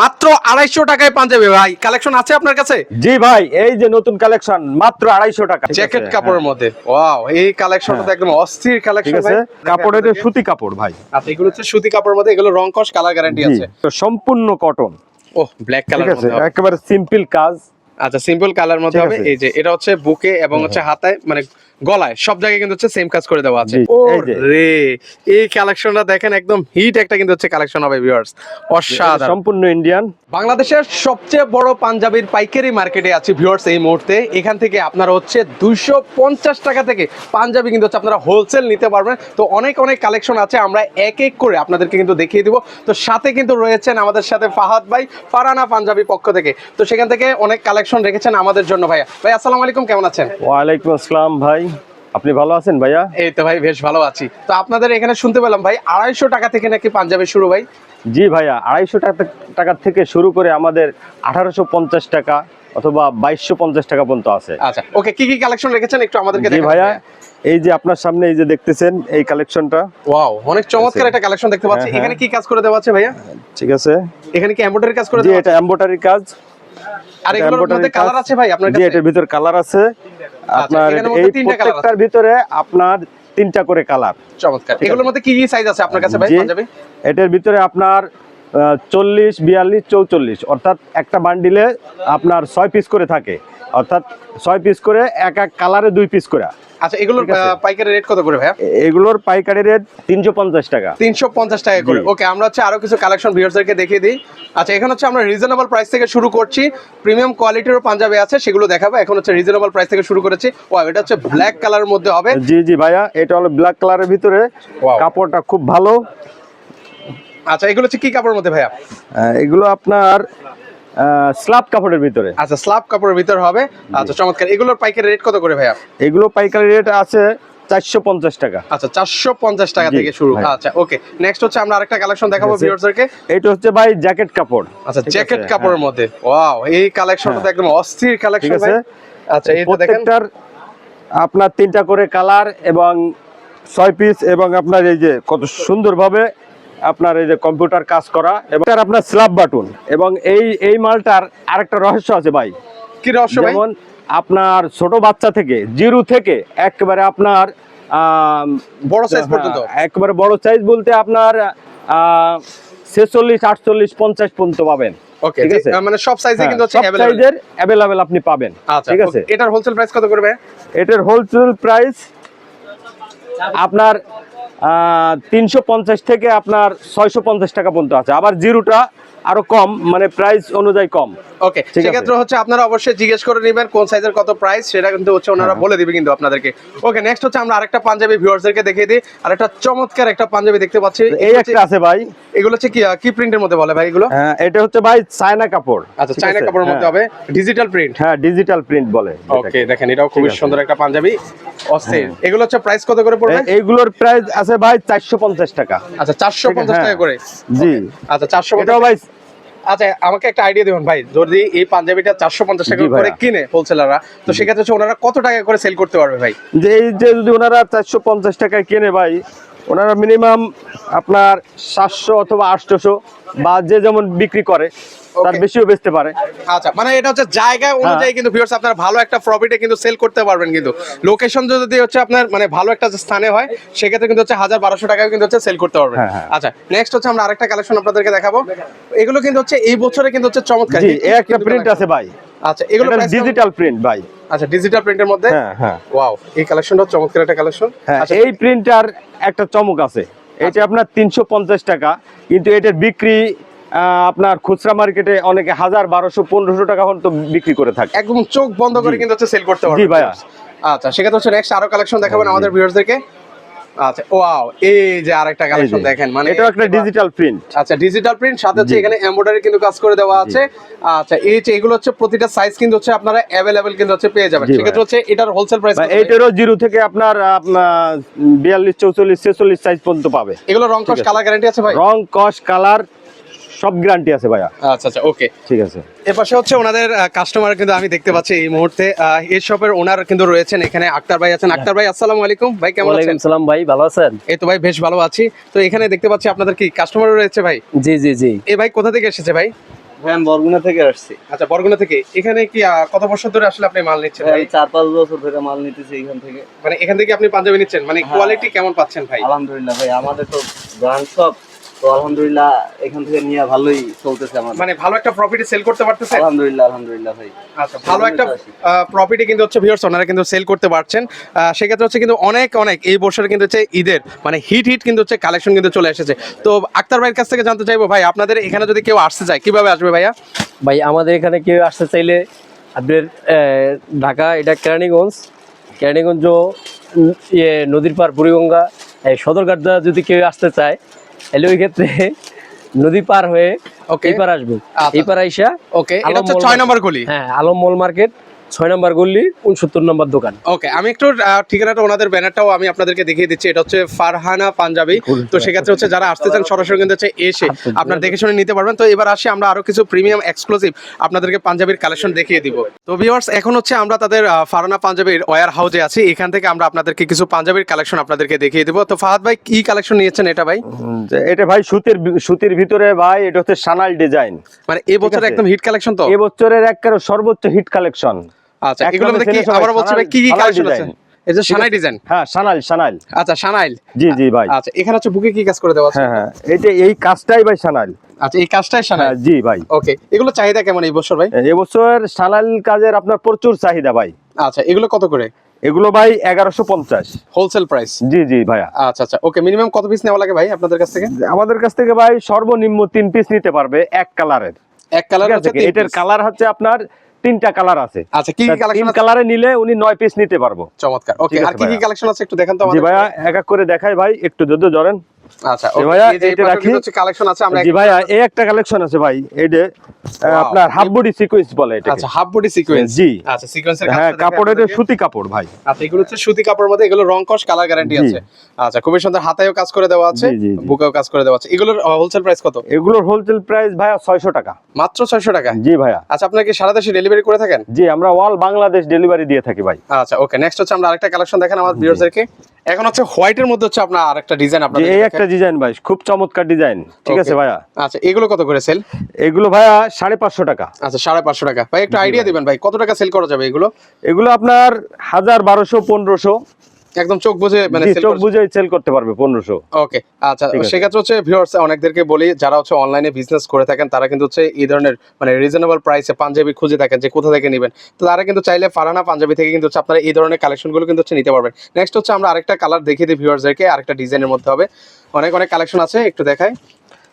মাত্র আড়াইশো টাকায় পাঞ্জাবি ভাই। কালেকশন আছে আপনার কাছে? জি ভাই এই যে নতুন কালেকশন মাত্র আড়াইশো টাকা। জ্যাকেট কাপড়ের মধ্যে। ওয়াও এই কালেকশনটা তো একদম অস্থির কালেকশন ভাই। কাপড়ের সুতি কাপড় ভাই। আচ্ছা এগুলো হচ্ছে সুতি কাপড়ের মধ্যে এগুলো রং কস কালার গ্যারান্টি আছে। তো সম্পূর্ণ কটন ও ব্ল্যাক কালার আছে। একেবারে সিম্পল কাজ। আচ্ছা সিম্পল কালার মধ্যে হবে। এই যে এটা হচ্ছে বুকে এবং হচ্ছে হাতায় মানে গলায় সব জায়গায় কিন্তু হচ্ছে সেম কাজ করে দেওয়া আছে। রে এই কালেকশনটা দেখেন একদম হিট একটা কিন্তু হচ্ছে কালেকশন হবে ভিউয়ার্স অসাধারণ। সম্পূর্ণ ইন্ডিয়ান বাংলাদেশের সবচেয়ে বড় পাঞ্জাবির পাইকারি মার্কেটে আছে ভিউয়ার্স এই মুহূর্তে। এখান থেকে আপনারা হচ্ছে দুইশো পঞ্চাশ টাকা থেকে পাঞ্জাবি কিন্তু হচ্ছে আপনারা হোলসেল নিতে পারবেন। তো অনেক অনেক কালেকশন আছে আমরা এক এক করে আপনাদেরকে কিন্তু দেখিয়ে দিব। তো সাথে কিন্তু রয়েছেন আমাদের সাথে ফাহাদ ভাই ফারানা পাঞ্জাবি পক্ষ থেকে। তো সেখান থেকে অনেক কালেকশন রেখেছেন আমাদের জন্য ভাইয়া। ভাই আসসালামু আলাইকুম কেমন আছেন? ওয়ালাইকুম আসসালাম ভাই। আপনি ভালো আছেন ভাইয়া? এই তো ভাই বেশ ভালো আছি। তো আপনাদের এখানে শুনতে পেলাম ভাই আড়াইশো টাকা থেকে নাকি পাঞ্জাবি শুরু ভাই? জি ভাইয়া আড়াইশো টাকা টাকা থেকে শুরু করে আমাদের আঠারোশো পঞ্চাশ টাকা অথবা বাইশশো পঞ্চাশ টাকা পর্যন্ত আছে। আচ্ছা ওকে কি কি কালেকশন রেখেছেন? একটু আমাদেরকে জি ভাইয়া এই যে আপনার সামনে এই যে দেখতেছেন এই কালেকশনটা ওয়াও অনেক চমৎকার একটা কালেকশন দেখতে পাচ্ছি। হ্যাঁ, হ্যাঁ। এখানে কি কাজ করে দেওয়া আছে ভাইয়া? ঠিক আছে। এখানে কি এমব্রয়ডারি কাজ করে দেওয়া এটা এম্বোটারি কাজ। আর এগুলোর মধ্যে কালার আছে ভাই আপনার কাছে? এটার ভিতর কালার আছে। আপনার এই তিনটা প্রত্যেকটার ভিতরে আপনার তিনটা করে কালার চমৎকার। এগুলোর মধ্যে কি কি সাইজ আছে আপনার কাছে ভাই? পাঞ্জাবি এটার ভিতরে আপনার চল্লিশ বিয়াল্লিশ চৌচল্লিশ। অর্থাৎ একটা বান্ডিলে আপনার ছয় পিস করে থাকে। অর্থাৎ ছয় পিস করে এক এক কালারে দুই পিস করে। আচ্ছা এগুলোর পাইকারি রেট কত করে ভাইয়া? এগুলোর পাইকারি রেট তিনশো পঞ্চাশ টাকা। তিনশো পঞ্চাশ টাকা করে। ওকে আমরা হচ্ছে আরও কিছু কালেকশন ভিউয়ার্সদেরকে দেখিয়ে দিই। আচ্ছা এখানে হচ্ছে আমরা রিজনেবল প্রাইস থেকে শুরু করছি। প্রিমিয়াম কোয়ালিটিরও পাঞ্জাবি আছে সেগুলো দেখাবো। এখন হচ্ছে রিজনেবল প্রাইস থেকে শুরু করেছি। ও এটা হচ্ছে ব্ল্যাক কালারের মধ্যে হবে। জি জি ভাইয়া এটা হলো ব্ল্যাক কালারের ভিতরে। কাপড়টা খুব ভালো। আচ্ছা এগুলো হচ্ছে কি কাপড়ের মধ্যে ভাইয়া? এগুলো আপনার স্ল্যাব কাপড়ের ভিতরে। আচ্ছা স্ল্যাব কাপড়ের ভিতর হবে। আচ্ছা চমৎকার। এগুলোর পাইকারি রেট কত করে ভাইয়া? এগুলো পাইকারি রেট আছে চারশো পঞ্চাশ টাকা। আচ্ছা চারশো পঞ্চাশ টাকা থেকে শুরু। আচ্ছা ওকে। নেক্সট হচ্ছে আমরা আরেকটা কালেকশন দেখাবো ঠিক ভিউয়ার্সদেরকে এটা হচ্ছে ভাই জ্যাকেট কাপড়। আচ্ছা জ্যাকেট কাপড়ের হ্যাঁ। মধ্যে। ওয়াও এই কালেকশনটা একদম অস্থির কালেকশন আছে। আচ্ছা এটা দেখেন। আপনার তিনটা করে কালার এবং ছয় পিস এবং আপনার এই যে কত সুন্দরভাবে আপনার এই যে কম্পিউটার কাজ করা এবং আপনার স্ল্যাব বাটুন এবং এই এই মালটার আরেকটা রহস্য আছে ভাই। কি রহস্য যেমন আপনার ছোট বাচ্চা থেকে জিরো থেকে একেবারে আপনার বড় সাইজ পর্যন্ত? হ্যাঁ, একেবারে বড় সাইজ বলতে আপনার ছেচল্লিশ আটচল্লিশ পঞ্চাশ পর্যন্ত পাবেন। ঠিক আছে? মানে সব সাইজে হ্যাঁ, কিন্তু সব সাইজের অ্যাভেলেবেল আপনি পাবেন। আচ্ছা ঠিক আছে? এটার হোলসেল প্রাইস কত করবে এটার হোলসেল প্রাইস আপনার তিনশো পঞ্চাশ থেকে আপনার ছয়শো পঞ্চাশ টাকা পর্যন্ত আছে। আবার জিরোটা আরও কম মানে প্রাইস অনুযায়ী কম। ওকে সেক্ষেত্রে হচ্ছে আপনারা অবশ্যই জিজ্ঞেস করে নেবেন কোন সাইজের কত প্রাইস সেটা কিন্তু হচ্ছে ওনারা হ্যাঁ। বলে দিবে কিন্তু আপনাদেরকে। ওকে নেক্সট হচ্ছে আমরা আরেকটা পাঞ্জাবি ভিউয়ার্সদেরকে দেখিয়ে দিই। আর একটা চমৎকার একটা পাঞ্জাবি দেখতে পাচ্ছি। এই একটা আছে ভাই। এগুলো হচ্ছে কি কি প্রিন্টের মধ্যে বলে ভাই এগুলো? হ্যাঁ, এটা হচ্ছে ভাই চায়না কাপড়। আচ্ছা আছে? কাপড়ের মধ্যে হ্যাঁ। হবে। ডিজিটাল প্রিন্ট হ্যাঁ ডিজিটাল প্রিন্ট বলে ওকে দেখেন এটাও আছে। সুন্দর একটা পাঞ্জাবি। অস্থির। এগুলো হচ্ছে প্রাইস কত করে পড়বে? এইগুলোর প্রাইস আছে ভাই চারশো পঞ্চাশ টাকা। আচ্ছা চারশো পঞ্চাশ হ্যাঁ। টাকা করে। জি। আচ্ছা চারশো এটাও ভাই আচ্ছা আমাকে একটা আইডিয়া দেবেন ভাই। যদি এই পাঞ্জাবিটা চারশো পঞ্চাশ টাকা করে কিনে হোলসেলাররা তো সেক্ষেত্রে হচ্ছে ওনারা কত টাকা করে সেল করতে পারবে ভাই? যে এই যে যদি ওনারা চারশো পঞ্চাশ টাকায় কেনে ভাই ওনারা মিনিমাম আপনার সাতশো অথবা আটশোশো বা যে যেমন বিক্রি করে তার বেশিও বেচতে পারে। আচ্ছা মানে এটা হচ্ছে জায়গা হ্যাঁ। অনুযায়ী কিন্তু ভিউয়ার্স আপনার ভালো একটা প্রফিটে কিন্তু সেল করতে পারবেন কিন্তু। লোকেশন যদি হচ্ছে আপনার মানে ভালো একটা স্থানে হয় সেক্ষেত্রে কিন্তু হচ্ছে হাজার বারোশো টাকায় কিন্তু হচ্ছে সেল করতে পারবেন। হ্যাঁ, হ্যাঁ। আচ্ছা নেক্সট হচ্ছে আমরা আরেকটা কালেকশন আপনাদেরকে দেখাবো। এগুলো কিন্তু হচ্ছে এই বছরে কিন্তু হচ্ছে চমৎকার। একটা প্রিন্ট আছে ভাই। আচ্ছা এগুলো ডিজিটাল প্রিন্ট ভাই। আচ্ছা ডিজিটাল প্রিন্টের মধ্যে? হ্যাঁ হ্যাঁ। ওয়াও এই কালেকশনটা চমৎকার একটা কালেকশন হ্যাঁ আচ্ছা এই প্রিন্টার একটা চমক আছে। এটা আপনার তিনশো পঞ্চাশ টাকা কিন্তু এটার বিক্রি আপনার খুচরা মার্কেটে অনেকে হাজার বারোশো পনেরোশো টাকা পর্যন্ত বিক্রি করে থাকে। একদম চোখ বন্ধ করে কিন্তু হচ্ছে সেল করতে পারবেন। জি ভাইয়া। আচ্ছা সেক্ষেত্রে হচ্ছে নেক্সট আরও কালেকশন দেখাবেন আমাদের ভিউয়ার্সদেরকে আচ্ছা ওয়াও এই যে আরেকটা কালেকশন দেখেন মানে একটা ডিজিটাল প্রিন্ট আচ্ছা ডিজিটাল প্রিন্ট সাথে হচ্ছে এখানে এমব্রয়ডারি কিন্তু কাজ করে দেওয়া আছে। আচ্ছা এই যে এগুলো হচ্ছে প্রতিটা সাইজ কিন্তু হচ্ছে আপনারা কিন্তু হচ্ছে পেয়ে যাবেন। সেক্ষেত্রে হচ্ছে এটার হোলসেল প্রাইস জিরো থেকে আপনার আপনার বিয়াল্লিশ চৌচল্লিশ ছেচল্লিশ সাইজ পর্যন্ত পাবে। এগুলো রং কস কালার গ্যারান্টি আছে ভাই? রং কস কালার সব গ্যারান্টি আছে ভাইয়া। আচ্ছা আচ্ছা ওকে ঠিক আছে। এর পাশে হচ্ছে ওনাদের কাস্টমার কিন্তু আমি দেখতে পাচ্ছি এই মুহূর্তে। এই শপের ওনার কিন্তু রয়েছেন এখানে আক্তার ভাই আছেন। আক্তার ভাই আসসালামু আলাইকুম। ভাই কেমন আছেন? সালাম ভাই ভালো আছেন? এই তো ভাই বেশ ভালো আছি। তো এখানে দেখতে পাচ্ছি আপনাদের কি কাস্টমার রয়েছে ভাই? জি জি জি। এই ভাই কোথা থেকে এসেছে ভাই? ভাই আমি বরগুনা থেকে আসছি। আচ্ছা বরগুনা থেকে। এখানে কি কত বছর ধরে আসলে আপনি মাল নিচ্ছেন ভাই? ভাই চার পাঁচ বছর ধরে মাল নিতেছি এখান থেকে। মানে এখান থেকে আপনি পাঞ্জাবি নিচ্ছেন? মানে হ্যাঁ। কোয়ালিটি কেমন পাচ্ছেন ভাই? আলহামদুলিল্লাহ ভাই আমাদের তো ব্র্যান্ড সব তো আলহামদুলিল্লাহ এখান থেকে নিয়ে ভালোই চলতেছে আমাদের। মানে ভালো একটা প্রফিটে সেল করতে পারতেছেন আলহামদুলিল্লাহ আলহামদুলিল্লাহ ভাই। আচ্ছা ভালো একটা প্রফিটে কিন্তু হচ্ছে ভিউয়ার্স ওনারা কিন্তু সেল করতে পারছেন। সেক্ষেত্রে হচ্ছে কিন্তু অনেক অনেক এই বছরে কিন্তু হচ্ছে ঈদের মানে হিট হিট কিন্তু হচ্ছে কালেকশন কিন্তু চলে এসেছে। তো আক্তার ভাইয়ের কাছ থেকে জানতে চাইব ভাই আপনাদের এখানে যদি কেউ আসতে চায় কীভাবে আসবে ভাইয়া? ভাই আমাদের এখানে কেউ আসতে চাইলে আপনার আহ, ঢাকা এটা কেরানীগঞ্জ কেরানীগঞ্জ ইয়ে নদীর পার বুড়িগঙ্গা এই সদরঘাট দ্বারা যদি কেউ আসতে চায় তাহলে ওই ক্ষেত্রে নদী পার হয়ে. এই পার আসবে আচ্ছা। এই পার আইসা ওকে এটা হচ্ছে নম্বর গলি হ্যাঁ আলম মল মার্কেট ছয় নম্বর গল্লি উনসত্তর নম্বর দোকান। ওকে আমি একটু আহ, ঠিকানাটা ওনাদের ব্যানারটাও আমি আপনাদেরকে দেখিয়ে দিচ্ছি। এটা হচ্ছে ফারহানা পাঞ্জাবি। তো সেক্ষেত্রে হচ্ছে যারা আসতে চান সরাসরি কিন্তু হচ্ছে এসে আপনার দেখে শুনে নিতে পারবেন। তো এবার আসি আমরা আরও কিছু প্রিমিয়াম এক্সক্লুসিভ আপনাদেরকে পাঞ্জাবির কালেকশন দেখিয়ে দিব। তো ভিউয়ার্স এখন হচ্ছে আমরা তাদের ফারহানা পাঞ্জাবির ওয়ার হাউসে আছি। এখান থেকে আমরা আপনাদেরকে কিছু পাঞ্জাবির কালেকশন আপনাদেরকে দেখিয়ে দিব। তো ফাহাদ ভাই কি কালেকশন নিয়েছেন এটা ভাই? এটা ভাই সুতির সুতির ভিতরে ভাই এটা হচ্ছে সানাল ডিজাইন মানে এই বছর একদম হিট কালেকশন তো? এবছরের একেবারে সর্বোচ্চ হিট কালেকশন আচ্ছা এগুলোর মধ্যে কি আবার বলছে ভাই কি কি কালেকশন আছে? design। এই যে সানাই ডিজাইন হ্যাঁ আচ্ছা সানাইল। জি জি ভাই। আচ্ছা এখানে হচ্ছে বুকে কি কাজ করে দেওয়া আছে? হ্যাঁ হ্যাঁ এটা এই কাজটাই ভাই আচ্ছা এই কাজটাই হ্যাঁ সানাইল জি ভাই। ওকে এগুলো চাহিদা কেমন এই বছর ভাই? এবছর কাজের আপনার প্রচুর চাহিদা ভাই। আচ্ছা এগুলো কত করে? এগুলো ভাই এগারোশো পঞ্চাশ। হোলসেল প্রাইস জি জি ভাইয়া। আচ্ছা আচ্ছা ওকে মিনিমাম কত পিস নেওয়া লাগে ভাই আপনাদের কাছ থেকে? আমাদের কাছ থেকে ভাই সর্বনিম্ন তিন পিস নিতে পারবে এক কালারের এক কালার এটার কালার হচ্ছে আপনার তিনটা কালার আছে। আচ্ছা কি কি কালেকশন কালারে নিলে উনি নয় পিস নিতে পারব। চমৎকার। ওকে আর কি কি। কালেকশন আছে একটু দেখেন তো জি ভাই ভাইয়া এক এক করে দেখাই ভাই একটু যদি ধরেন। আচ্ছা ভাইয়া, এই যে এই এটা রাখি। কিন্তু কালেকশন আছে আমরা জি ভাইয়া এই একটা কালেকশন আছে ভাই এই যে আহ, Wow. আপনার হাফ বডি সিকোয়েন্স বলে এটা আচ্ছা হাফ বডি সিকোয়েন্স জি। আচ্ছা সিকোয়েন্সের হ্যাঁ কাপড়ের সুতি কাপড় ভাই। আচ্ছা এগুলো হচ্ছে সুতি কাপড়ের মধ্যে এগুলো রং কস কালার গ্যারান্টি আছে। আচ্ছা খুবই সুন্দর হাতায়ও কাজ করে দেওয়া আছে। বুকেও কাজ করে দেওয়া আছে। এগুলোর হোলসেল প্রাইস কত? এগুলোর হোলসেল প্রাইস ভাইয়া ছয়শো টাকা। মাত্র 600 টাকা? জি ভাইয়া। আচ্ছা আপনারা কি সারা দেশে ডেলিভারি করে থাকেন? জি আমরা অল বাংলাদেশ ডেলিভারি দিয়ে থাকি ভাই। আচ্ছা ওকে নেক্সট হচ্ছে আমরা আরেকটা কালেকশন দেখেন আমার ভিউয়ারদেরকে এখন হচ্ছে হোয়াইটের মধ্যে হচ্ছে আপনার আরেকটা ডিজাইন আপনাদের এই একটা ডিজাইন ভাই খুব চমৎকার ডিজাইন ঠিক আছে ভাই ভাইয়া? আচ্ছা এগুলো কত করে সেল এগুলো ভাইয়া সাড়ে পাঁচশো টাকা। আচ্ছা সাড়ে পাঁচশো টাকা। ভাই একটু আইডিয়া দিবেন ভাই কত টাকা সেল করা যাবে এগুলো? এগুলো আপনার হাজার বারোশো পনেরোশো। একদম চোখ বুঝে মানে চোখ বুঝে সেল করতে পারবে পনেরোশো। ওকে আচ্ছা সেক্ষেত্রে হচ্ছে ভিউয়ার্স অনেকদেরকে বলি যারা হচ্ছে অনলাইনে বিজনেস করে থাকেন তারা কিন্তু হচ্ছে এই ধরনের মানে রিজনেবল প্রাইসে পাঞ্জাবি খুঁজে থাকেন যে কোথা থেকে নেবেন। তো তারা কিন্তু চাইলে ফারানা পাঞ্জাবি থেকে কিন্তু হচ্ছে আপনারা এই ধরনের কালেকশনগুলো কিন্তু হচ্ছে নিতে পারবেন। নেক্সট হচ্ছে আমরা আরেকটা কালার দেখিয়ে দিই ভিউয়ার্সদেরকে আরেকটা ডিজাইনের মধ্যে হবে। অনেক অনেক কালেকশন আছে একটু দেখাই।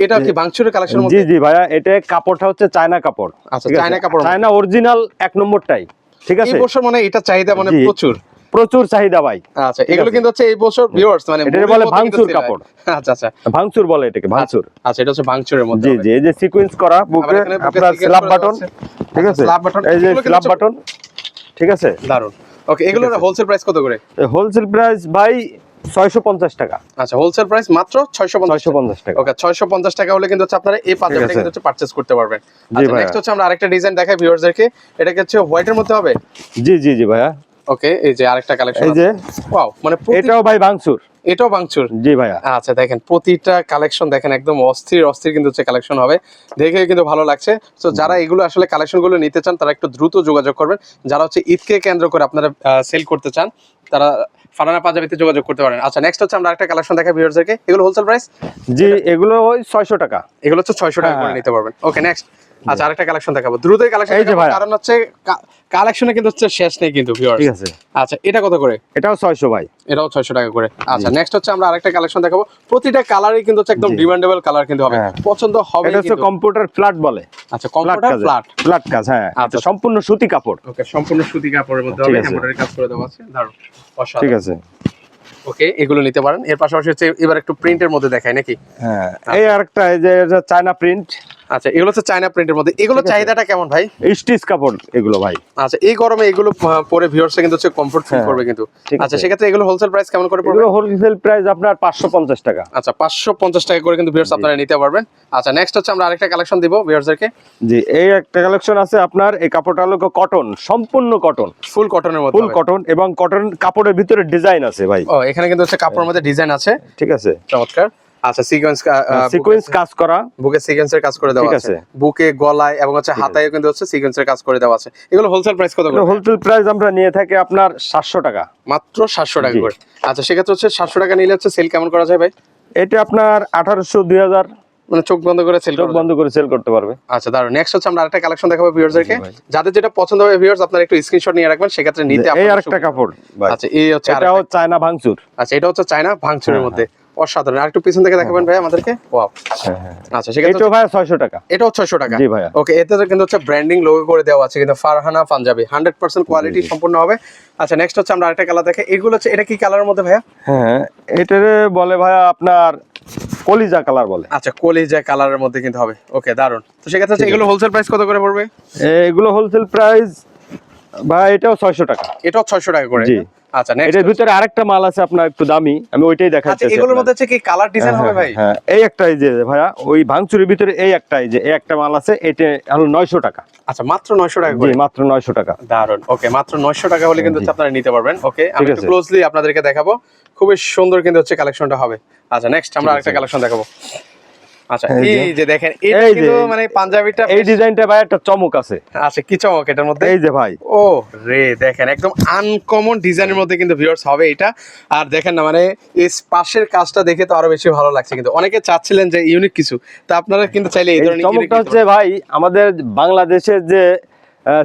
এটা কি বাংচুরের কালেকশনের জি জি ভাইয়া এটা কাপড়টা হচ্ছে চায়না কাপড়। আচ্ছা, চায়না কাপড়। চায়না অরিজিনাল এক নম্বরটাই। ঠিক এই আছে? বছর মানে এটা চাহিদা মানে প্রচুর। প্রচুর চাহিদা ভাই। আচ্ছা এগুলো কিন্তু হচ্ছে এই বছর ভিউয়ার্স মানে মুভির বলে ভাঙচুর কাপড়। আচ্ছা আচ্ছা। ভাঙচুর বলে এটাকে ভাঙচুর। আচ্ছা এটা হচ্ছে ভাঙচুরের মধ্যে জি জি এই যে সিকোয়েন্স করা বুকে আপনার স্ল্যাব বাটন ঠিক আচ্ছা, আছে? slab button। এই যে স্ল্যাব বাটন ঠিক আছে? দারুণ ওকে এগুলোর হোলসেল প্রাইস কত করে? হোলসেল প্রাইস ভাই টাকা। আচ্ছা হোলসেল প্রাইস মাত্র ছয়শো পঞ্চাশ ছয়শো পঞ্চাশ টাকা। ওকে ছয়শো পঞ্চাশ টাকা হলে কিন্তু আপনারা এই পাঞ্জাবিটা আছে। কিন্তু হচ্ছে পারচেস করতে পারবেন। জি আচ্ছা নেক্সট হচ্ছে আমরা আরেকটা ডিজাইন দেখাই ভিউয়ারদেরকে এটাকে হচ্ছে হোয়াইটের মধ্যে হবে? জি জি জি ভাইয়া। ওকে এই যে আরেকটা কালেকশন এই যে ওয়াও মানে এটাও ভাই ভাঙচুর। এটাও বাংচুর জি ভাইয়া। আচ্ছা দেখেন প্রতিটা কালেকশন দেখেন একদম অস্থির অস্থির কিন্তু হচ্ছে কালেকশন হবে। দেখে কিন্তু ভালো লাগছে। তো যারা এগুলো আসলে কালেকশনগুলো নিতে চান তারা একটু দ্রুত যোগাযোগ করবেন। যারা হচ্ছে ঈদকে কেন্দ্র করে আপনারা সেল করতে চান তারা ফারানা পাঞ্জাবিতে যোগাযোগ করতে পারেন। আচ্ছা নেক্সট হচ্ছে আমরা একটা কালেকশন দেখাই ভিউয়ারদেরকে এগুলো হোলসেল প্রাইস জি এগুলো ওই ছয়শো টাকা। এগুলো হচ্ছে ছয়শো টাকা করে হ্যাঁ। নিতে পারবেন। ওকে নেক্সট আচ্ছা আরেকটা কালেকশন দেখাবো। দ্রুতই কালেকশন এই যে। কারণ হচ্ছে কালেকশনে কিন্তু হচ্ছে শেষ নেই কিন্তু ভিউয়ার ঠিক আছে। আচ্ছা এটা কত করে? এটাও ছয়শো ভাই। এটাও ছয়শো টাকা করে। আচ্ছা নেক্সট হচ্ছে আমরা আরেকটা কালেকশন দেখাবো। প্রতিটা কালারই কিন্তু হচ্ছে একদম ডিমান্ডেবল কালার কিন্তু হবে। হ্যাঁ। পছন্দ হবে এটা হচ্ছে কম্পিউটার ফ্ল্যাট বলে। আচ্ছা কম্পিউটার ফ্ল্যাট ফ্ল্যাট কাজ হ্যাঁ। আচ্ছা। সম্পূর্ণ সুতি কাপড়। ওকে সম্পূর্ণ সুতি কাপড়ের মধ্যে হবে এমব্রয়ডারি কাজ করে দেওয়া আছে। দারুণ ঠিক আছে। ওকে এগুলো নিতে পারেন। এর পাশাপাশি হচ্ছে এবার একটু প্রিন্টের মধ্যে দেখায় নাকি? হ্যাঁ এই আরেকটা এই যে চায়না প্রিন্ট আচ্ছা এগুলো হচ্ছে চায়না প্রিন্টের মধ্যে। এগুলো চাহিদাটা কেমন ভাই? স্টিচ কাপড় এগুলো ভাই। আচ্ছা এই গরমে এগুলো পরে ভিউয়ার্সে কিন্তু হচ্ছে কমফোর্ট ফিল হ্যাঁ, করবে কিন্তু। আচ্ছা। সেক্ষেত্রে এগুলো হোলসেল প্রাইস কেমন করে পড়বে? হোলসেল প্রাইস আপনার পাঁচশো পঞ্চাশ টাকা। আচ্ছা পাঁচশো পঞ্চাশ টাকা করে কিন্তু ভিউয়ার্স আপনারা নিতে পারবেন। আচ্ছা নেক্সট হচ্ছে আমরা আরেকটা কালেকশন দিব ভিউয়ার্সদেরকে জি এই একটা কালেকশন আছে আপনার এই কাপড়টা হলো কটন সম্পূর্ণ কটন ফুল কটনের মধ্যে ফুল কটন এবং কটন কাপড়ের ভিতরে ডিজাইন আছে ভাই। ও এখানে কিন্তু হচ্ছে কাপড়ের মধ্যে ডিজাইন আছে। ঠিক আছে। চমৎকার। আচ্ছা সিকোয়েন্স সিকোয়েন্স কাজ করা। বুকে সিকোয়েন্সের কাজ করে দেওয়া আছে। বুকে গলায় এবং হচ্ছে হাতায় কিন্তু হচ্ছে সিকোয়েন্সের কাজ করে দেওয়া আছে। এগুলো হোলসেল প্রাইস কত করে? হোলসেল প্রাইস আমরা নিয়ে থাকি আপনার সাতশো টাকা। মাত্র সাতশো টাকা করে। আচ্ছা সেক্ষেত্রে হচ্ছে সাতশো টাকা নিলে হচ্ছে সেল কেমন করা যায় ভাই? এটা আপনার আঠারোশো দুই হাজার মানে চোখ বন্ধ করে সেল চোখ বন্ধ করে সেল করতে পারবে। আচ্ছা নেক্সট হচ্ছে আমরা আরেকটা কালেকশন দেখাবো ভিউয়ারদেরকে যাদের যেটা পছন্দ হবে ভিউয়ার্স আপনারা একটু স্ক্রিনশট নিয়ে রাখবেন সেক্ষেত্রে নিতে এই আরেকটা কাপড় আচ্ছা এই হচ্ছে এটাও চায়না ভাঙচুর। আচ্ছা এটা হচ্ছে চায়না ভাঙচুরের হ্যাঁ, মধ্যে। অসাধারণ। আর একটু পিছন থেকে দেখাবেন ভাই আমাদেরকে? ওয়াও আচ্ছা সেক্ষেত্রে ভাই টাকা। এটাও ছয়শো টাকা। জি ভাইয়া। ওকে এতে কিন্তু হচ্ছে ব্র্যান্ডিং লোগো করে দেওয়া আছে কিন্তু Farhana panjabi hundred percent quality সম্পূর্ণ হবে। আচ্ছা নেক্সট হচ্ছে আমরা আরেকটা কালার দেখে। এগুলো হচ্ছে এটা কি কালারের মধ্যে ভাইয়া? হ্যাঁ এটারে বলে ভাইয়া আপনার কলিজা কালার বলে। আচ্ছা কলিজা কালারের মধ্যে কিন্তু হবে। ওকে দারুণ তো সেক্ষেত্রে এগুলো হোলসেল প্রাইস কত করে পড়বে? এগুলো হোলসেল প্রাইস ভাই এটাও ছয়শো টাকা। এটাও ছয়শো টাকা করে। আচ্ছা নেক্সট এটার ভিতরে আরেকটা মাল আছে আপনার একটু দামি আমি ওইটাই আচ্ছা এগুলোর মধ্যে হচ্ছে কি কালার ডিজাইন হবে ভাই? হ্যাঁ এই একটাই যে ভাইয়া ওই ভাঙচুরের ভিতরে এই একটাই যে এই একটা মাল আছে এটা হলো টাকা। আচ্ছা মাত্র নয়শো টাকা জি করে? মাত্র নয়শো টাকা। দারুণ ওকে মাত্র নয়শো টাকা হলে কিন্তু আপনারা নিতে পারবেন। ওকে আমি একটু ক্লোজলি আপনাদেরকে দেখাবো। খুবই সুন্দর কিন্তু হচ্ছে কালেকশনটা হবে। আচ্ছা নেক্সট আমরা আরেকটা কালেকশন দেখাবো। আচ্ছা এই যে। দেখেন এটা কিন্তু মানে পাঞ্জাবিটা এই ডিজাইনটা ভাই একটা চমক আছে। আচ্ছা কি চমক এটার মধ্যে? এই যে ভাই। ও রে দেখেন একদম আনকমন ডিজাইনের মধ্যে কিন্তু ভিউয়ার্স হবে এটা। আর দেখেন না মানে এই পাশের কাজটা দেখে তো আরও বেশি ভালো লাগছে কিন্তু। অনেকে চাচ্ছিলেন যে ইউনিক কিছু তা আপনারা কিন্তু চাইলে এই ধরনের চমকটা হচ্ছে ভাই আমাদের বাংলাদেশের যে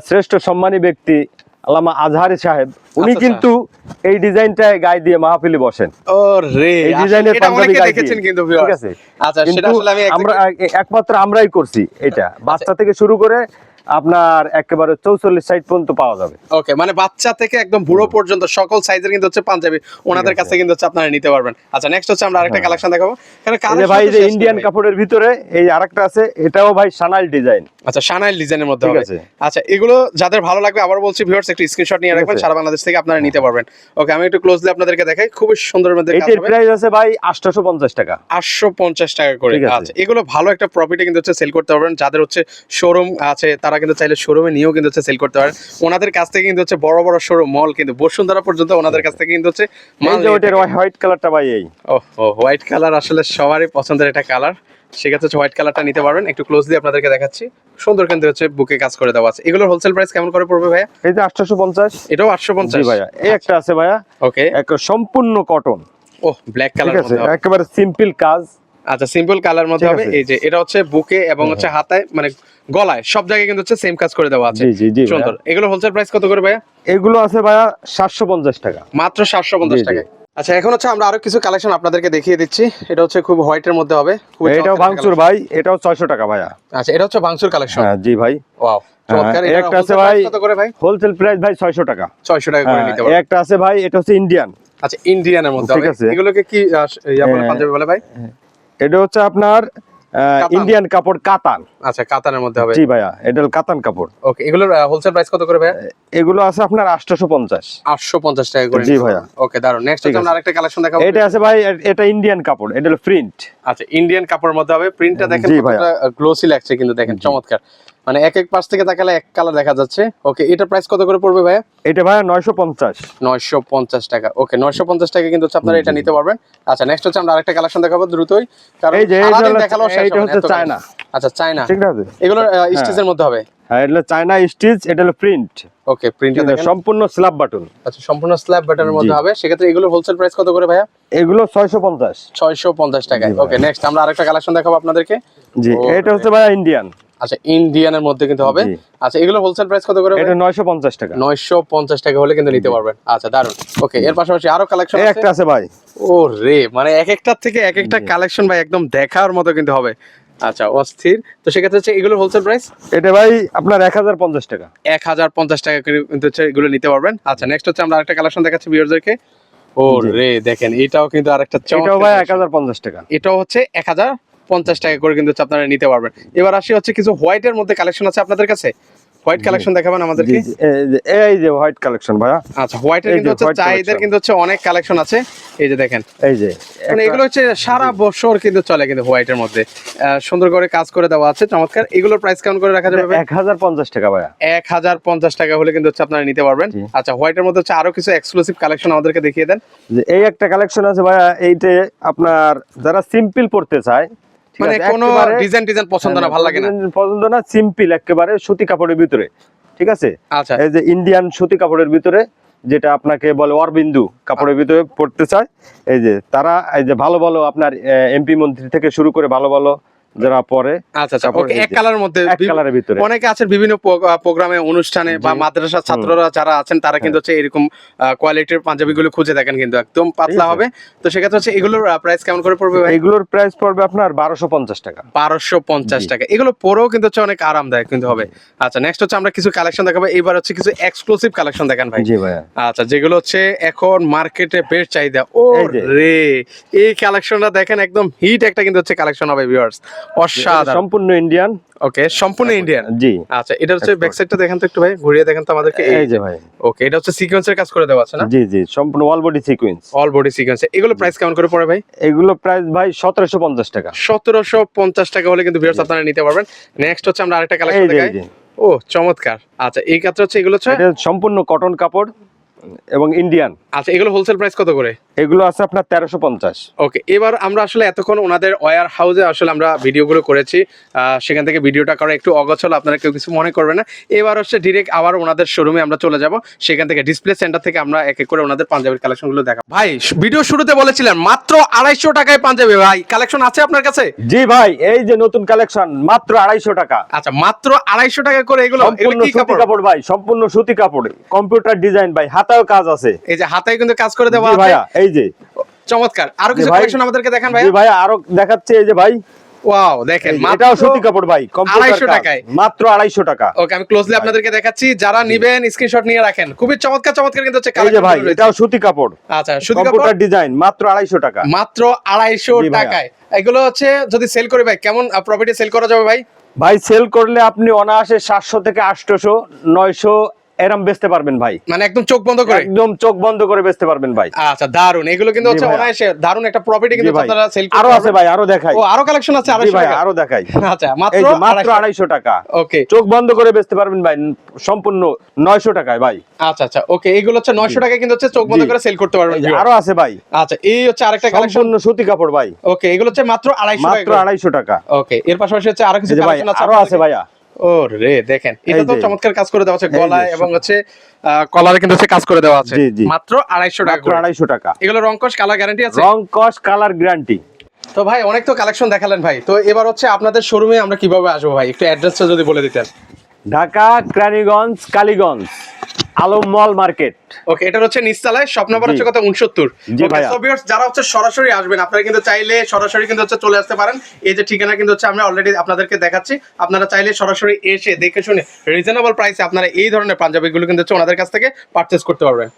শ্রেষ্ঠ সম্মানী ব্যক্তি আল্লামা আজহারি সাহেব উনি আচ্ছা, কিন্তু এই ডিজাইনটায় গায়ে দিয়ে মাহফিলি বসেন। ও রে এই ডিজাইনের পাঞ্জাবি গায়ে দেখেছেন। কিন্তু ঠিক আছে? আচ্ছা সেটা আসলে আমি আমরা একমাত্র আমরাই করছি এটা। বাচ্চা থেকে শুরু করে আপনার একেবারে চৌচল্লিশ সাইড পর্যন্ত পাওয়া যাবে। ওকে মানে বাচ্চা থেকে একদম বুড়ো পর্যন্ত সকল সাইজের কিন্তু হচ্ছে পাঞ্জাবি ওনাদের কাছে কিন্তু হচ্ছে আপনারা নিতে পারবেন। আচ্ছা নেক্সট হচ্ছে আমরা আরেকটা কালেকশন দেখাবো। হ্যাঁ। যে colour ভাই যে ইন্ডিয়ান কাপড়ের ভিতরে এই আরেকটা আছে এটাও ভাই সানাইল ডিজাইন আচ্ছা শানাইল ডিজাইনের মধ্যে হবে। আচ্ছা এগুলো যাদের ভালো লাগবে আবার বলছি ভিউয়ার্স একটু স্ক্রিনশট নিয়ে রাখবেন সারা বাংলাদেশ থেকে আপনারা নিতে পারবেন। ওকে আমি একটু ক্লোজলি আপনাদেরকে দেখাই খুবই সুন্দর মধ্যে হবে। প্রাইস আছে ভাই আটশোশো পঞ্চাশ টাকা। আটশো পঞ্চাশ টাকা করে। আচ্ছা এগুলো ভালো একটা প্রফিটে কিন্তু হচ্ছে সেল করতে পারবেন। যাদের হচ্ছে শোরুম আছে তারা কিন্তু চাইলে শোরুমে নিয়েও কিন্তু হচ্ছে সেল করতে পারেন। ওনাদের কাছ থেকে কিন্তু হচ্ছে বড় বড় শোরুম মল কিন্তু বসুন্ধরা পর্যন্ত ওনাদের কাছ থেকে কিন্তু হচ্ছে এই মাল। হোয়াইট কালারটা ভাই এই। ও হোয়াইট কালার আসলে সবারই পছন্দের একটা কালার সেক্ষেত্রে হচ্ছে হোয়াইট কালারটা নিতে পারবেন। একটু ক্লোজলি আপনাদেরকে দেখাচ্ছি। সুন্দর কিন্তু হচ্ছে বুকে কাজ করে দেওয়া আছে। এগুলোর হোলসেল প্রাইস কেমন করে পড়বে ভাইয়া? এই যে আটশোশো পঞ্চাশ। এটাও আটশো পঞ্চাশ ভাইয়া। এই একটা আছে ভাইয়া। ওকে সম্পূর্ণ কটন ও ব্ল্যাক কালার একেবারে সিম্পল কাজ। আচ্ছা সিম্পল কালার মধ্যে হবে। এই যে এটা হচ্ছে বুকে এবং হচ্ছে হাতায় মানে গলায় সব জায়গায় কিন্তু হচ্ছে সেম কাজ করে দেওয়া আছে। জি জি সুন্দর। এগুলো হোলসেল প্রাইস কত করে ভাইয়া? এগুলো আছে ভাইয়া সাতশো পঞ্চাশ টাকা। মাত্র সাতশো পঞ্চাশ জি, জি। টাকায়। আচ্ছা এখন হচ্ছে আমরা আরও কিছু কালেকশন আপনাদেরকে দেখিয়ে দিচ্ছি। এটা হচ্ছে খুব হোয়াইট এর মধ্যে হবে। এটাও ভাঙচুর ভাই এটাও ছয়শো টাকা ভাইয়া। আচ্ছা এটা হচ্ছে ভাঙচুর কালেকশন হ্যাঁ জি ভাই। ওয়াও হ্যাঁ, একটা আছে ভাই- করে ভাই? হোলসেল প্রাইস ভাই ছয়শো টাকা। 600 টাকা করে হ্যাঁ, নিতে পারবেন একটা আছে ভাই এটা হচ্ছে ইন্ডিয়ান আচ্ছা ইন্ডিয়ানের মধ্যে হবে। এগুলোকে কি ইয়া বলে হ্যাঁ। পাঞ্জাবি বলে ভাই? এটা হচ্ছে আপনার। ইন্ডিয়ান কাপড় কাতান। আচ্ছা কাতানের মধ্যে হবে। জি ভাইয়া এটা হলো কাতান কাপড়। ওকে এগুলোর হোলসেল প্রাইস কত করে ভাইয়া? এগুলো আছে আপনার আটশোশো পঞ্চাশ। 850 টাকা করে। জি ভাইয়া। ওকে দারুণ নেক্সট হচ্ছে আমরা আরেকটা কালেকশন দেখাবো। এটা আছে ভাই এটা ইন্ডিয়ান কাপড় এটা হলো প্রিন্ট আচ্ছা ইন্ডিয়ান কাপড়ের মধ্যে হবে। প্রিন্টটা দেখেন কতটা গ্লোসি লাগছে কিন্তু দেখেন চমৎকার। মানে এক এক পাশ থেকে তাকালে এক কালার দেখা যাচ্ছে। ওকে এটা প্রাইস কত করে পড়বে ভাইয়া? এটা ভাইয়া নয়শো পঞ্চাশ। নয়শো পঞ্চাশ টাকা। ওকে নয়শো পঞ্চাশ টাকা কিন্তু হচ্ছে আপনারা এটা নিতে পারবেন। আচ্ছা নেক্সট হচ্ছে আমরা আরেকটা কালেকশন দেখাবো দ্রুতই। কারণ এই যে হবে না, হচ্ছে চায়না। আচ্ছা চায়না ঠিক আছে। এগুলোর স্টিচের মধ্যে হবে? হ্যাঁ এটা হলো চায়না স্টিচ এটা হলো প্রিন্ট ওকে প্রিন্টটা দেখেন। সম্পূর্ণ স্ল্যাব বাটন আচ্ছা সম্পূর্ণ স্ল্যাব বাটনের মধ্যে। হবে। সেক্ষেত্রে এগুলো হোলসেল প্রাইস কত করে ভাইয়া? এগুলো ছয়শো পঞ্চাশ। ছয়শো পঞ্চাশ টাকায়। ওকে নেক্সট আমরা আরেকটা কালেকশন দেখাবো আপনাদেরকে। জি এটা হচ্ছে ভাইয়া ইন্ডিয়ান আচ্ছা ইন্ডিয়ানের মধ্যে কিন্তু হবে। আচ্ছা এগুলো হোলসেল প্রাইস কত করে এটা নয়শো পঞ্চাশ টাকা। নয়শো পঞ্চাশ টাকা হলে কিন্তু নিতে পারবেন। আচ্ছা দারুণ ওকে এর পাশাপাশি আরও কালেকশন এই একটা আছে ভাই। ও রে মানে এক একটার থেকে এক একটা কালেকশন ভাই একদম দেখার মতো কিন্তু হবে। আচ্ছা অস্থির। তো সেক্ষেত্রে হচ্ছে এগুলোর হোলসেল প্রাইস এটা ভাই আপনার এক হাজার পঞ্চাশ টাকা। এক হাজার পঞ্চাশ টাকা কিন্তু হচ্ছে এগুলো নিতে পারবেন। আচ্ছা নেক্সট হচ্ছে আমরা আরেকটা কালেকশন দেখাচ্ছি ভিউয়ারদেরকে ও রে দেখেন এটাও কিন্তু আরেকটা এটাও ভাই এক। হাজার পঞ্চাশ টাকা। এটাও হচ্ছে এক হাজার পঞ্চাশ টাকা করে কিন্তু আপনারা নিতে পারবেন। এবার আসি হচ্ছে কিছু হোয়াইটের মধ্যে কালেকশন আছে আপনাদের কাছে? হোয়াইট কালেকশন দেখাবেন আমাদেরকে? এই যে- হোয়াইট কালেকশন ভাইয়া। আচ্ছা হোয়াইটের কিন্তু হচ্ছে চাহিদার কিন্তু হচ্ছে অনেক কালেকশন আছে। এই যে দেখেন। এই যে মানে এগুলো হচ্ছে সারা বছর কিন্তু চলে কিন্তু হোয়াইটের মধ্যে। সুন্দর করে কাজ করে দেওয়া আছে। চমৎকার। এগুলোর প্রাইস কেমন করে রাখা যাবে এক হাজার পঞ্চাশ টাকা ভাইয়া। এক হাজার পঞ্চাশ টাকা হলে কিন্তু হচ্ছে আপনারা নিতে পারবেন। আচ্ছা হোয়াইটের মধ্যে হচ্ছে আরও কিছু এক্সক্লুসিভ কালেকশন আমাদেরকে দেখিয়ে দেন। যে এই একটা কালেকশন আছে ভাইয়া এইটা আপনার যারা সিম্পল পড়তে চায় মানে কোনো ডিজাইন ডিজাইন পছন্দ না ভালো লাগে না? পছন্দ না সিম্পল একেবারে সুতি কাপড়ের ভিতরে ঠিক আছে? আচ্ছা। এই যে ইন্ডিয়ান সুতি কাপড়ের ভিতরে যেটা আপনাকে বলে অরবিন্দু কাপড়ের ভিতরে পড়তে চায় এই যে তারা এই যে ভালো ভালো আপনার এমপি মন্ত্রী থেকে শুরু করে ভালো ভালো যারা পরে আচ্ছা আচ্ছা ওকে এক যে, মধ্যে এক কালারের ভিতরে। অনেকে আছেন বিভিন্ন প্রোগ্রামে অনুষ্ঠানে বা জি। মাদ্রাসার ছাত্ররা যারা আছেন তারা কিন্তু হচ্ছে এরকম কোয়ালিটির পাঞ্জাবি গুলো খুঁজে দেখেন কিন্তু একদম পাতলা। হবে। তো সেক্ষেত্রে হচ্ছে এগুলোর প্রাইস কেমন করে পড়বে এগুলোর প্রাইস পড়বে আপনার বারোশো পঞ্চাশ টাকা। বারোশো পঞ্চাশ টাকা। এগুলো পরেও কিন্তু হচ্ছে অনেক আরামদায়ক কিন্তু হবে। আচ্ছা নেক্সট হচ্ছে আমরা কিছু কালেকশন দেখাবো। এইবার হচ্ছে কিছু এক্সক্লুসিভ কালেকশন দেখান ভাই। জি ভাইয়া। আচ্ছা যেগুলো হচ্ছে এখন মার্কেটে বেশ চাহিদা। ও রে এই কালেকশনটা দেখেন একদম হিট একটা কিন্তু হচ্ছে কালেকশন হবে ভিউয়ার্স অসাধারণ। সম্পূর্ণ ইন্ডিয়ান ওকে সম্পূর্ণ ইন্ডিয়ান জি। আচ্ছা এটা হচ্ছে ব্যাক সাইডটা দেখেন তো একটু ভাই ঘুরিয়ে দেখেন তো আমাদেরকে এই যে ভাই। ওকে এটা হচ্ছে সিকোয়েন্সের কাজ করে দেওয়া আছে না? জি জি সম্পূর্ণ all body sequence all body sequence এগুলো প্রাইস কেমন করে পড়ে ভাই? এগুলো প্রাইস ভাই সতেরোশো পঞ্চাশ টাকা। সতেরোশো পঞ্চাশ টাকা হলে কিন্তু ভিউয়ার্স আপনারা নিতে পারবেন। নেক্সট হচ্ছে আমরা আরেকটা কালেকশন দেখাই। ও চমৎকার। আচ্ছা এই কাজটা হচ্ছে এগুলো হচ্ছে সম্পূর্ণ কটন কাপড়। এবং ইন্ডিয়ান আচ্ছা এগুলো হোলসেল প্রাইস কত করে? এগুলো আছে আপনার তেরোশো পঞ্চাশ। ওকে এবার আমরা আসলে এতক্ষণ ওনাদের ওয়ার হাউসে আসলে আমরা ভিডিওগুলো করেছি। সেখান থেকে ভিডিওটা করা একটু অগোছল আপনারা কেউ কিছু মনে করবেন না। এবার হচ্ছে ডিরেক্ট আবার ওনাদের শোরুমে আমরা চলে যাব। সেখান থেকে ডিসপ্লে সেন্টার থেকে আমরা এক এক করে ওনাদের পাঞ্জাবির কালেকশনগুলো দেখাবো। ভাই ভিডিও শুরুতে বলেছিলেন মাত্র আড়াইশো টাকায় পাঞ্জাবি। ভাই কালেকশন আছে আপনার কাছে? জি ভাই এই যে নতুন কালেকশন মাত্র আড়াইশো টাকা। আচ্ছা মাত্র আড়াইশো টাকা করে এগুলো সম্পূর্ণ সুতি কাপড়? কাপড় ভাই সম্পূর্ণ সুতি কাপড়। কম্পিউটার ডিজাইন ভাই হাতাও কাজ আছে। এই যে হাতায় কিন্তু কাজ করে দেওয়া আছে। ভাইয়া এই যে। চমৎকার। আরও কিছু কালেকশন আমাদেরকে দেখান ভাই? জি ভাইয়া আরও দেখাচ্ছে এই যে ভাই। ওয়াও দেখেন এটাও সুতি কাপড় ভাই কম্পিউটার 250 কাজ। টাকায়। মাত্র আড়াইশো টাকা। ওকে আমি ক্লোজলি আপনাদেরকে দেখাচ্ছি। যারা নিবেন স্ক্রিনশট নিয়ে রাখেন। খুবই চমৎকার চমৎকার কিন্তু হচ্ছে এই যে ভাই এটাও সুতি কাপড়। আচ্ছা কম্পিউটার ডিজাইন মাত্র আড়াইশো টাকা। মাত্র আড়াইশো টাকায়। এগুলো হচ্ছে যদি সেল করি ভাই কেমন প্রফিটে সেল করা যাবে ভাই? ভাই সেল করলে আপনি অনায়াসে সাতশো থেকে আটশোশো নয়শো এরম বেচতে পারবেন ভাই। মানে একদম চোখ বন্ধ করে? একদম চোখ বন্ধ করে বেচতে পারবেন ভাই। আচ্ছা দারুণ এগুলো কিন্তু হচ্ছে অনায়াসে দারুণ একটা প্রফিটে কিন্তু আপনারা সেল আরও আছে ভাই আরও দেখাই। ও আরও কালেকশন আছে আড়াইশো ভাই আরও দেখাই। আচ্ছা মাত্র মাত্র 250 টাকা। ওকে। চোখ বন্ধ করে বেচতে পারবেন ভাই সম্পূর্ণ নয়শো টাকায় ভাই। আচ্ছা আচ্ছা ওকে এগুলো হচ্ছে নয়শো টাকা কিন্তু হচ্ছে চোখ বন্ধ করে সেল করতে পারবেন আরও আছে ভাই। আচ্ছা এই হচ্ছে আরেকটা কালেকশন সম্পূর্ণ সুতি কাপড় ভাই। ওকে এগুলো হচ্ছে মাত্র আড়াইশো মাত্র টাকা আড়াইশো টাকা। ওকে এর পাশাপাশি হচ্ছে আরও কিছু ভাই কালেকশন আছে আরও আছে ভাইয়া। ও রে দেখেন এটা তো চমৎকার কাজ করে দেওয়া আছে গলায় এবং হচ্ছে কলারে কিন্তু হচ্ছে কাজ করে দেওয়া আছে। মাত্র আড়াইশো টাকা মাত্র করে। আড়াইশো টাকা। এগুলো রংকশ কালার গ্যারান্টি আছে? রংকশ কালার গ্যারান্টি তো ভাই অনেক তো কালেকশন দেখালেন ভাই। তো এবার হচ্ছে আপনাদের শোরুমে আমরা কীভাবে আসব ভাই? একটু অ্যাড্রেসটা যদি বলে দিতেন। Dhaka Keraniganj Kaliganj. Alam mall market. Okay এটা হচ্ছে নিস্তালায় নম্বর হচ্ছে উনসত্তর। জি ভাইয়া। যারা হচ্ছে সরাসরি আসবেন আপনারা কিন্তু চাইলে সরাসরি কিন্তু হচ্ছে চলে আসতে পারেন। এই যে ঠিকানা কিন্তু হচ্ছে আমরা অলরেডি আপনাদেরকে দেখাচ্ছি। আপনারা চাইলে সরাসরি এসে দেখে শুনে রিজনেবল প্রাইসে আপনারা এই ধরনের পাঞ্জাবিগুলো কিন্তু হচ্ছে ওনাদের কাছ থেকে পারচেস করতে পারবেন।